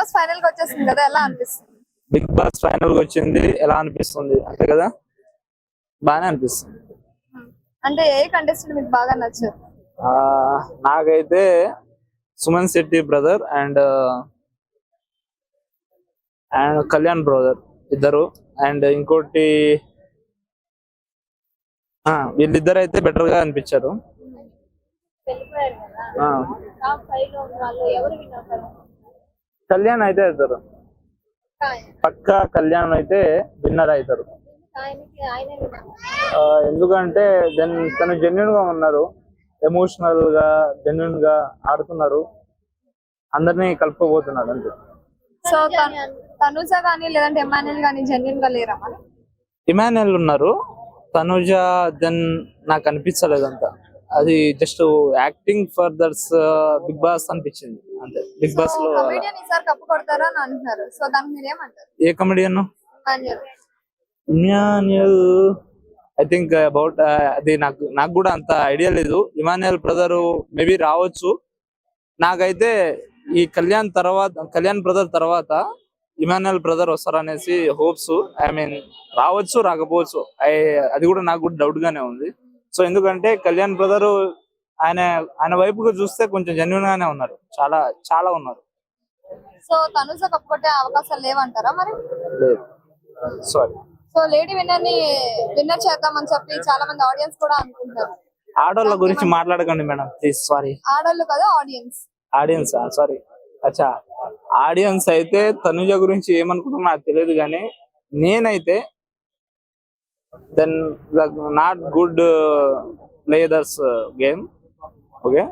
Boss final వచ్చేసింది కదా ఎలా అనిపిస్తుంది? బిగ్ బాస్ ఫైనల్కి వచ్చింది ఎలా అనిపిస్తుంది? అంతే కదా? బాగానే అనిపిస్తుంది. అంటే ఏ కంటెస్టెంట్ మీకు బాగా నచ్చారు? నాకైతే Suman Shetty brother and and Kalyan brother ఇద్దరు. అండ్ ఇంకోటి వీళ్ళిద్దరు అయితే బెటర్గా అనిపించారు. కళ్యాణ్ అయితే అవుతారు. పక్కా కళ్యాణ్ అయితే విన్నర్ అవుతారు. ఎందుకంటే దెన్ తను జెన్యున్గా ఉన్నారు. ఎమోషనల్గా జెన్యున్గా ఆడుతున్నారు. అందరినీ కలుపుకోబోతున్నారు అంతే. సో తను- తనుజ గానీ లేదంటే ఎమాన్యుల్ గానీ జెన్యున్గా లేరా ఇమాన్యుల్ ఉన్నారు. తనుజ దెన్ నాకు అనిపించలేదు అంత అది just acting for that's Bigg Boss అనిపించింది. అంతే. బిగ్ బాస్లో a comedian I think about అది నాకు నాకు కూడా అంత ఐడియా లేదు. ఇమాన్యుయల్ బ్రదర్ మేబీ రావచ్చు. నాకైతే ఈ కళ్యాణ్ తర్వాత కళ్యాణ్ బ్రదర్ తర్వాత ఇమాన్యుయల్ బ్రదర్ వస్తారనేసి హోప్స్. ఐ మీన్ రావచ్చు రాకపోవచ్చు. అది కూడా నాకు కూడా డౌట్ గానే ఉంది. సో ఎందుకంటే కళ్యాణ్ బ్రదర్ ఆయన ఆయన వైపుగా చూస్తే కొంచెం జెన్యున్ గానే ఉన్నారు. చాలా చాలా ఉన్నారు. సో తనుజ కప్పు కొట్టే అవకాశాలు లేవంటారా మరి? లేదు. సారీ సో లేడీ విన్నర్ని విన్నర్ చేద్దామని చెప్పి చాలా మంది ఆడియన్స్ కూడా అనుకుంటారు. ఆడోళ్ళ గురించి మాట్లాడకండి మేడం ప్లీజ్ సారీ ఆడోళ్ళు కదా ఆడియన్స్. ఆడియన్స్? సారీ అచ్చా. ఆడియన్స్ అయితే తనుజ గురించి ఏమనుకుంటున్నా నాకు తెలియదు కానీ నేనైతే then not good players game okay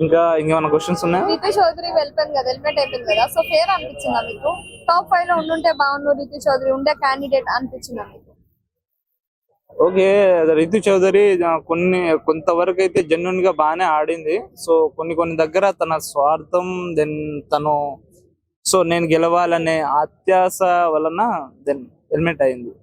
ఇంకా ఇంకేమైనా క్వశ్చన్స్ ఉన్నాయా? రితు చౌదరి వెళ్ళిపోయింది కదా హెల్మెట్ అయిపోయింది కదా. సో ఫేర్ అనిపించిందా మీకు? టాప్ ఫైవ్లో ఉండుంటే బాగుండు రితు చౌదరి ఉండే క్యాండిడేట్ అనిపించిందా మీకు? ఓకే రితు చౌదరి కొన్ని కొంతవరకు అయితే జెన్యున్గా బాగానే ఆడింది. సో కొన్ని కొన్ని దగ్గర తన స్వార్థం దెన్ తను సో నేను గెలవాలనే అత్యాస వలన దెన్ హెల్మెట్ అయింది.